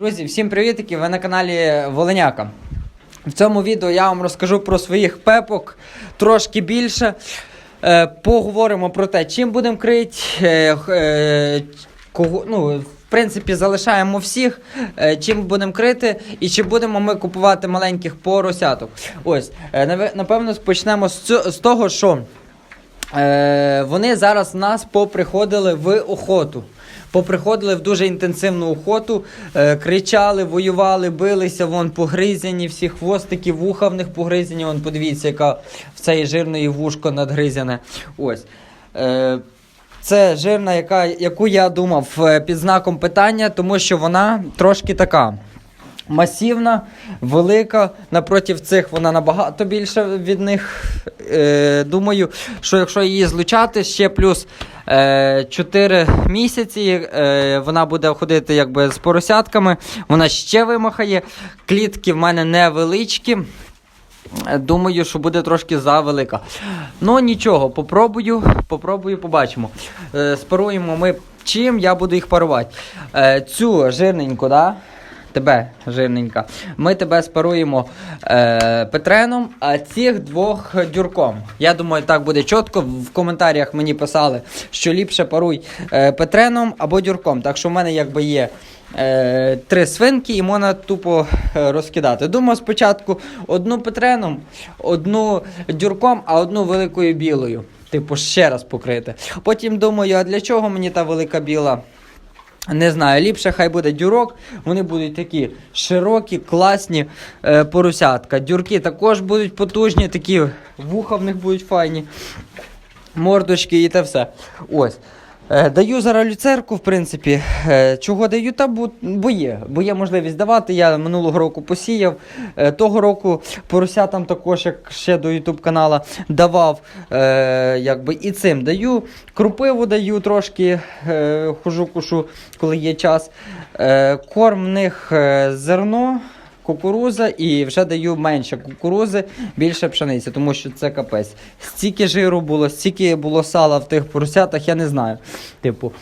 Друзі, всім привітки! Ви на каналі Волиняка. В цьому відео я вам розкажу про своїх пепок трошки більше. Е, поговоримо про те, чим будемо крити. Е, е, кого, ну, в принципі, залишаємо всіх, е, чим будемо крити, і чи будемо ми купувати маленьких поросяток. Ось, е, напевно, почнемо з, цю- з того, що. Е, вони зараз нас поприходили в охоту. Поприходили в дуже інтенсивну охоту, е, кричали, воювали, билися, вон погризяні, всі хвостики, вуха в них погризяні. Вон подивіться, яка в цієї жирної вушко надгризяне. Ось. Е, це жирна, яка, яку я думав е, під знаком питання, тому що вона трошки така масивна, велика. Напротив цих вона набагато більше від них. Е, думаю, що якщо її злучати ще плюс е, 4 місяці, е, вона буде ходити якби з поросятками, вона ще вимахає. Клітки в мене невеличкі. Думаю, що буде трошки завелика. Ну нічого, попробую, попробую, побачимо. Е, спаруємо ми чим я буду їх парувати. Е, цю жирненьку, да? Тебе, жирненька. Ми тебе спаруємо е, Петреном, а цих двох дюрком. Я думаю, так буде чітко. В коментарях мені писали, що ліпше паруй е, Петреном або дюрком. Так що в мене якби є е, три свинки і можна тупо е, розкидати. Думаю, спочатку одну Петреном, одну дюрком, а одну великою білою. Типу, ще раз покрити. Потім думаю, а для чого мені та велика біла? Не знаю, ліпше хай буде дюрок. Вони будуть такі широкі, класні е, поросятка. Дюрки також будуть потужні, такі вуха в них будуть файні, мордочки і те все. Ось. Е, даю зараз люцерку, в принципі. Е, чого даю? Та бо, є. Бо є можливість давати. Я минулого року посіяв. Е, того року поросятам також, як ще до YouTube канала, давав. Якби і цим даю. Крупиву даю трошки, хожу кушу, коли є час. Корм в них зерно. Кукуруза і вже даю менше кукурузи, більше пшениці, тому що це капець. Стільки жиру було, стільки було сала в тих поросятах, я не знаю. Типу,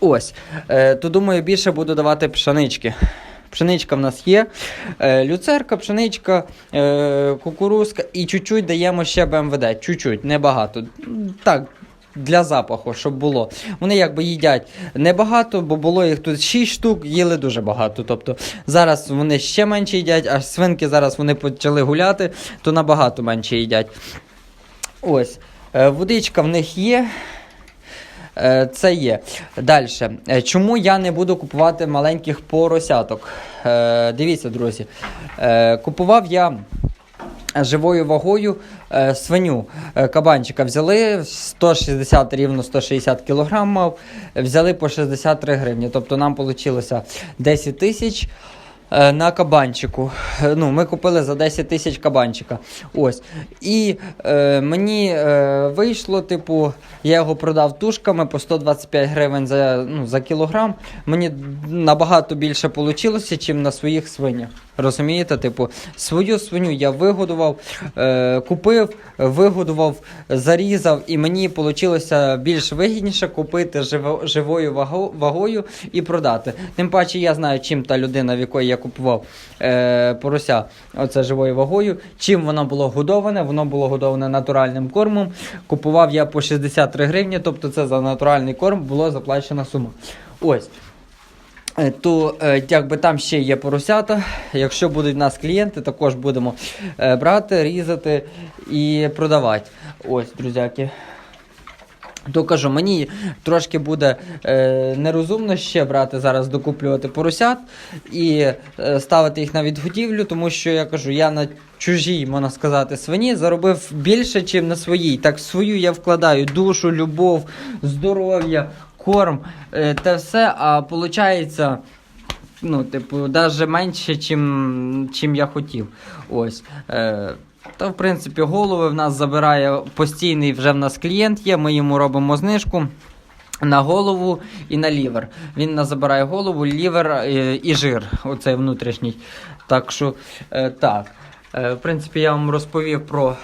ось. Е, то думаю, більше буду давати пшенички. Пшеничка в нас є. Е, люцерка, пшеничка, е, кукурузка і чуть-чуть даємо ще БМВД. Чуть-чуть, небагато. Так, для запаху, щоб було. Вони якби їдять небагато, бо було їх тут 6 штук, їли дуже багато. Тобто зараз вони ще менше їдять, а свинки зараз вони почали гуляти, то набагато менше їдять. Ось. Е, водичка в них є. Е, Це є. Далі. Чому я не буду купувати маленьких поросяток? Е, Дивіться, друзі. Е, Купував я живою вагою е, свиню е, кабанчика взяли 160 рівно 160 кг взяли по 63 гривні. Тобто нам вийшло 10 тисяч. Е, На кабанчику. Е, Ну, ми купили за 10 тисяч кабанчика. Ось. І е, мені е, вийшло, типу, я його продав тушками по 125 гривень за, ну, за кілограм. Мені набагато більше вийшло, ніж на своїх свинях. Розумієте? Типу, свою свиню я вигодував, е, купив, вигодував, зарізав, і мені вийшло більш вигідніше купити живо, живою ваго, вагою і продати. Тим паче я знаю, чим та людина, в якої я купував е, порося, оце живою вагою, чим воно було годоване. Воно було годоване натуральним кормом. Купував я по 63 гривні, тобто це за натуральний корм було заплачена сума. Ось. Е, То е, якби там ще є поросята. Якщо будуть в нас клієнти, також будемо е, брати, різати і продавати. Ось, друзяки. То кажу, мені трошки буде е, нерозумно ще брати зараз, докуплювати поросят і е, ставити їх на відгодівлю, тому що я кажу, я на чужій, можна сказати, свині заробив більше, ніж на своїй. Так свою я вкладаю душу, любов, здоров'я, корм е, те все, а виходить. Ну, типу, навіть менше, чим, чим я хотів. Ось. Е, та, в принципі, голови в нас забирає постійний вже в нас клієнт є, ми йому робимо знижку. На голову і на лівер. Він нас забирає голову, лівер е, і жир, оцей внутрішній. Так що, е, так. Е, в принципі, я вам розповів про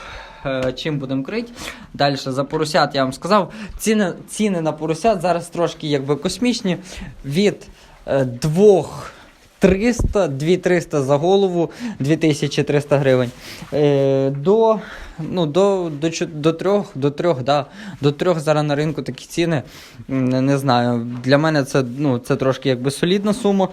чим будемо крити. Далі за поросят я вам сказав. Ціни, ціни на поросят зараз трошки якби космічні. Від двох 300, 2300 за голову, 2300 гривень. Е, до, ну, до, до, до трьох, до трьох, да, до трьох зараз на ринку такі ціни. Не, знаю. Для мене це, ну, це трошки якби солідна сума.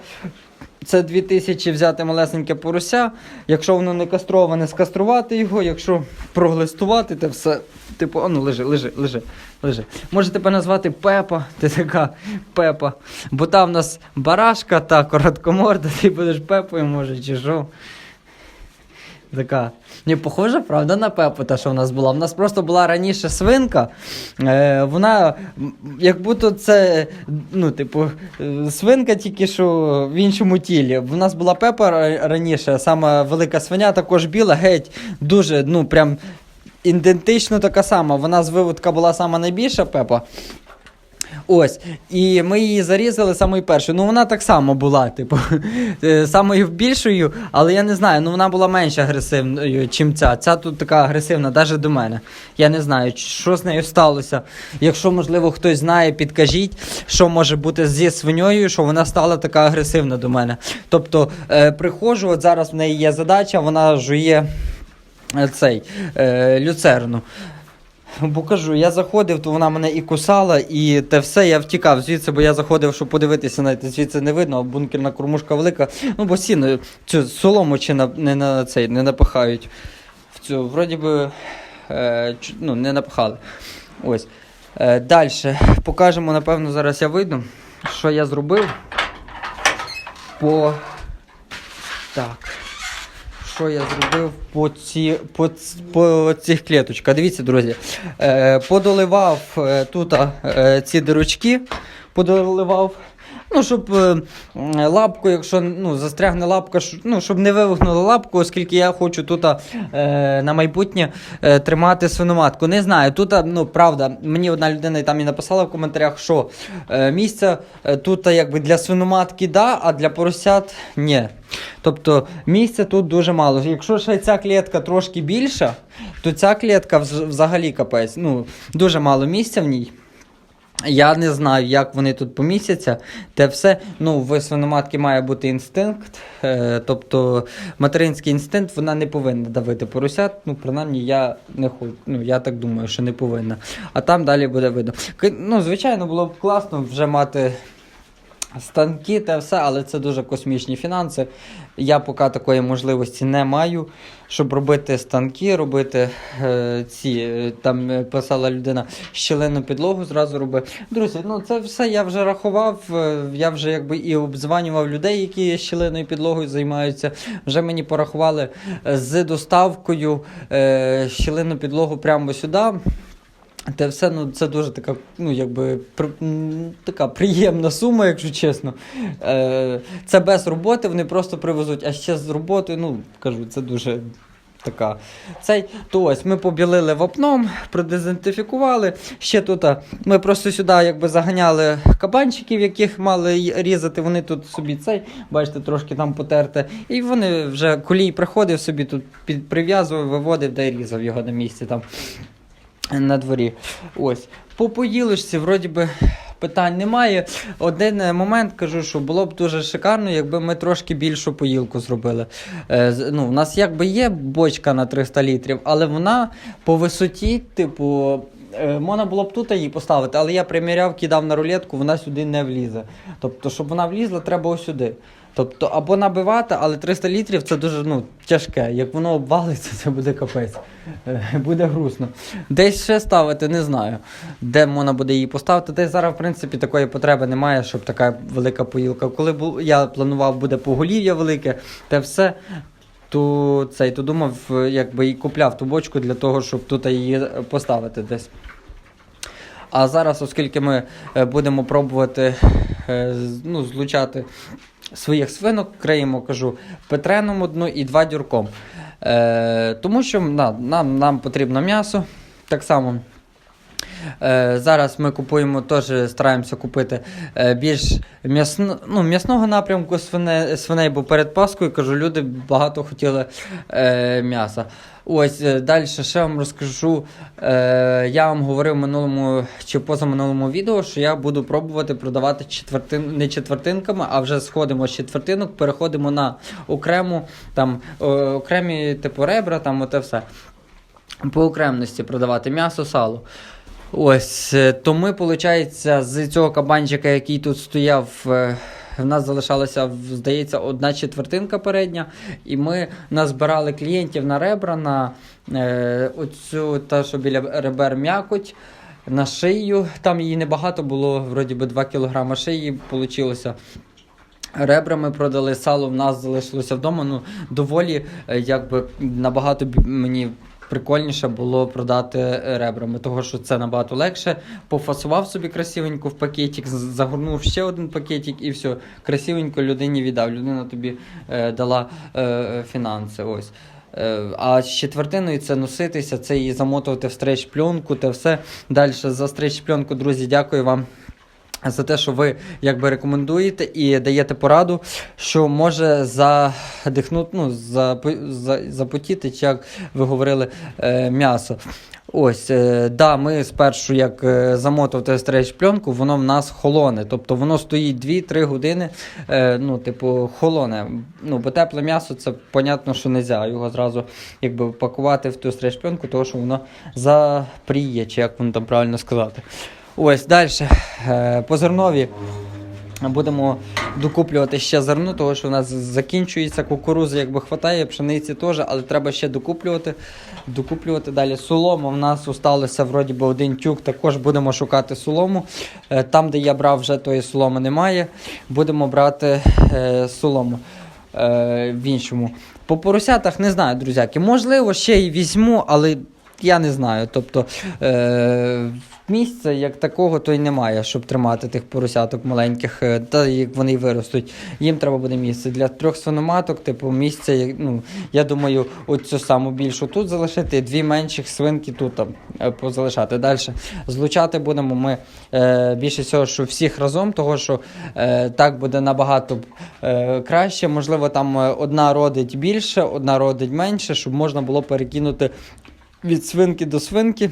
Це 2000 взяти малесеньке порося. Якщо воно не кастроване, скаструвати його, якщо проглистувати, то все. Типу, а ну лежи, лежи, лежи, лежи. Може тебе назвати Пепа, ти така Пепа. Бо там в нас барашка та короткоморда, ти будеш Пепою, може, чи що. Така. Не похожа, правда, на Пепу, та, що в нас була. В нас просто була раніше свинка. Е, вона, як будто це, ну, типу, е, свинка тільки що в іншому тілі. В нас була Пепа раніше, сама велика свиня, також біла, геть, дуже, ну, прям ідентично така сама. Вона з виводка була сама найбільша Пепа. Ось, і ми її зарізали самою першою. Ну, вона так само була, типу, е, самою більшою, але я не знаю, ну вона була менш агресивною, чим ця. Ця тут така агресивна, навіть до мене. Я не знаю, що з нею сталося. Якщо, можливо, хтось знає, підкажіть, що може бути зі свиньою, що вона стала така агресивна до мене. Тобто, е, приходжу, от зараз в неї є задача, вона жує е, цей е, люцерну. Бо кажу, я заходив, то вона мене і кусала, і те все, я втікав звідси, бо я заходив, щоб подивитися, навіть звідси не видно, а бункерна кормушка велика. Ну, бо сіно цю солому чи на, не на цей не напихають. В цю, вроді би, е, ну, не напихали. Ось. Е, Далі покажемо, напевно, зараз я вийду, що я зробив по. Так. Що я зробив по, ці, по, по цих клеточках? Дивіться, друзі. Е, подоливав е, тут е, ці дирочки, подоливав. Ну, щоб е, лапку, якщо ну, застрягне лапка, ну, щоб не вивихнула лапку, оскільки я хочу тут е, на майбутнє е, тримати свиноматку. Не знаю, тут, ну, правда, мені одна людина там і написала в коментарях, що е, місця е, тут якби для свиноматки да, а для поросят ні. Тобто місця тут дуже мало. Якщо ще ця клітка трошки більша, то ця клітка взагалі капець. Ну, дуже мало місця в ній. Я не знаю, як вони тут помістяться. Те все. Ну, в свиноматки має бути інстинкт. Е, тобто материнський інстинкт вона не повинна давити поросят. Ну, принаймні, я не хочу. Ну, я так думаю, що не повинна. А там далі буде видно. Ну, звичайно, було б класно вже мати. Станки та все, але це дуже космічні фінанси. Я поки такої можливості не маю, щоб робити станки, робити е, ці. е, Там е, писала людина щілину підлогу, зразу роби. Друзі, ну це все я вже рахував. е, Я вже якби і обзванював людей, які щілиною підлогою займаються. Вже мені порахували з доставкою е, щілину підлогу прямо сюди. Те все, ну це дуже така, ну якби при, така приємна сума, якщо чесно. Е, це без роботи, вони просто привезуть, а ще з роботою, ну кажу, це дуже така. Цей, то ось ми побілили вапном, продезінфікували. Ще тут ми просто сюди якби заганяли кабанчиків, яких мали різати. Вони тут собі цей, бачите, трошки там потерте. І вони вже колій приходив собі тут прив'язував, виводив й різав його на місці там на дворі. Ось. По поїлочці, вроді би, питань немає. Один е, момент кажу, що було б дуже шикарно, якби ми трошки більшу поїлку зробили. Е, ну, у нас якби є бочка на 300 літрів, але вона по висоті, типу. е, Можна було б тут її поставити, але я приміряв, кидав на рулетку, вона сюди не влізе. Тобто, щоб вона влізла, треба ось сюди. Тобто, або набивати, але 300 літрів це дуже ну, тяжке. Як воно обвалиться, це буде капець. Е, Буде грустно. Десь ще ставити, не знаю. Де можна буде її поставити. Десь зараз, в принципі, такої потреби немає, щоб така велика поїлка. Коли бу- я планував, буде поголів'я велике, те все. То цей то думав, е, якби і купляв ту бочку для того, щоб тут її поставити десь. А зараз, оскільки ми е, будемо пробувати ну, злучати своїх свинок, криємо, кажу, петреном одну і два дюрком. Е, тому що на, нам, нам потрібно м'ясо. Так само Е, зараз ми купуємо теж стараємося купити е, більш м'ясно, ну, м'ясного напрямку свине, свиней, бо перед Паскою кажу, люди багато хотіли е, м'яса. Ось е, далі ще вам розкажу. Е, я вам говорив в минулому чи позаминулому відео, що я буду пробувати продавати четвертин, не четвертинками, а вже сходимо з четвертинок, переходимо на окрему, там, окремі типу ребра, там оте все. По окремості продавати м'ясо, сало. Ось, е, то ми, виходить, з цього кабанчика, який тут стояв, е, в нас залишалася, здається, одна четвертинка передня, і ми назбирали клієнтів на ребра, на е, оцю та, що біля ребер м'якоть, на шию. Там її небагато було, вроді би 2 кг шиї вийшло. Ребра ми продали, сало в нас залишилося вдома. Ну, доволі, е, якби набагато мені прикольніше було продати е, ребрами, того що це набагато легше. Пофасував собі красивенько в пакетик, загорнув ще один пакетик і все. Красивенько людині віддав. Людина тобі е, дала е, фінанси. Ось. Е, А з четвертиною це носитися, це її замотувати в стрейч пленку, те все. Далі за стрейч пленку, друзі, дякую вам за те, що ви якби рекомендуєте і даєте пораду, що може задихнути, ну, за, запотіти, як ви говорили, е, м'ясо. Ось, е, да, ми спершу як е, замотувати стрейч пленку, воно в нас холоне. Тобто воно стоїть 2-3 години, ну, типу, холоне. Ну, бо тепле м'ясо, це понятно, що не можна його зразу якби, пакувати в ту стрейч пленку, тому що воно запріє, чи як воно там правильно сказати. Ось далі. По зернові будемо докуплювати ще зерно, тому що у нас закінчується кукурузи, якби хватає, пшениці теж, але треба ще докуплювати. Докуплювати далі солому. В нас осталося вроді би один тюк. Також будемо шукати солому. Е, Там, де я брав, вже тої соломи немає. Будемо брати е, солому е, в іншому. По поросятах не знаю, друзяки. Можливо, ще й візьму, але я не знаю. Тобто е, місця як такого то й немає, щоб тримати тих поросяток маленьких, е, та як вони й виростуть. Їм треба буде місце. Для трьох свиноматок, типу, місце, ну, я думаю, оцю саму більшу тут залишити, дві менших свинки тут там, е, позалишати. Далі злучати будемо ми е, більше всього, що всіх разом, того що е, так буде набагато е, краще. Можливо, там е, одна родить більше, одна родить менше, щоб можна було перекинути від свинки до свинки.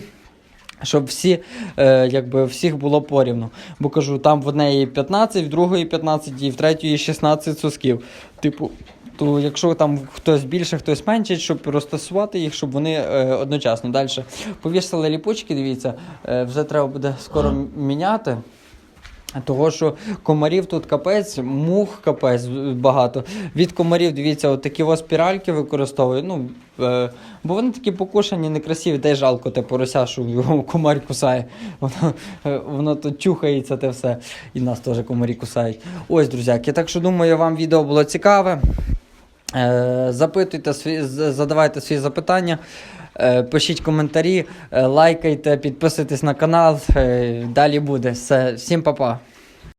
Щоб всі, е, якби всіх було порівну. Бо кажу, там в однеї 15, в другої 15 і в третьої 16 сосків. Типу, то якщо там хтось більше, хтось менше, щоб розтасувати їх, щоб вони е, одночасно. Далі повісили ліпучки, дивіться, е, вже треба буде скоро міняти. Того, що комарів тут капець, мух капець багато. Від комарів, дивіться, от такі ось спіральки використовую. Ну, е, бо вони такі покушані, некрасиві, й жалко те порося, що його комар кусає. Воно, е, воно тут чухається те все. І нас теж комарі кусають. Ось, друзяки. Так що думаю, вам відео було цікаве. Е, запитуйте з- задавайте свої запитання. Е, Пишіть коментарі, е, лайкайте, підписуйтесь на канал. Е, Далі буде. Все. Всім па-па.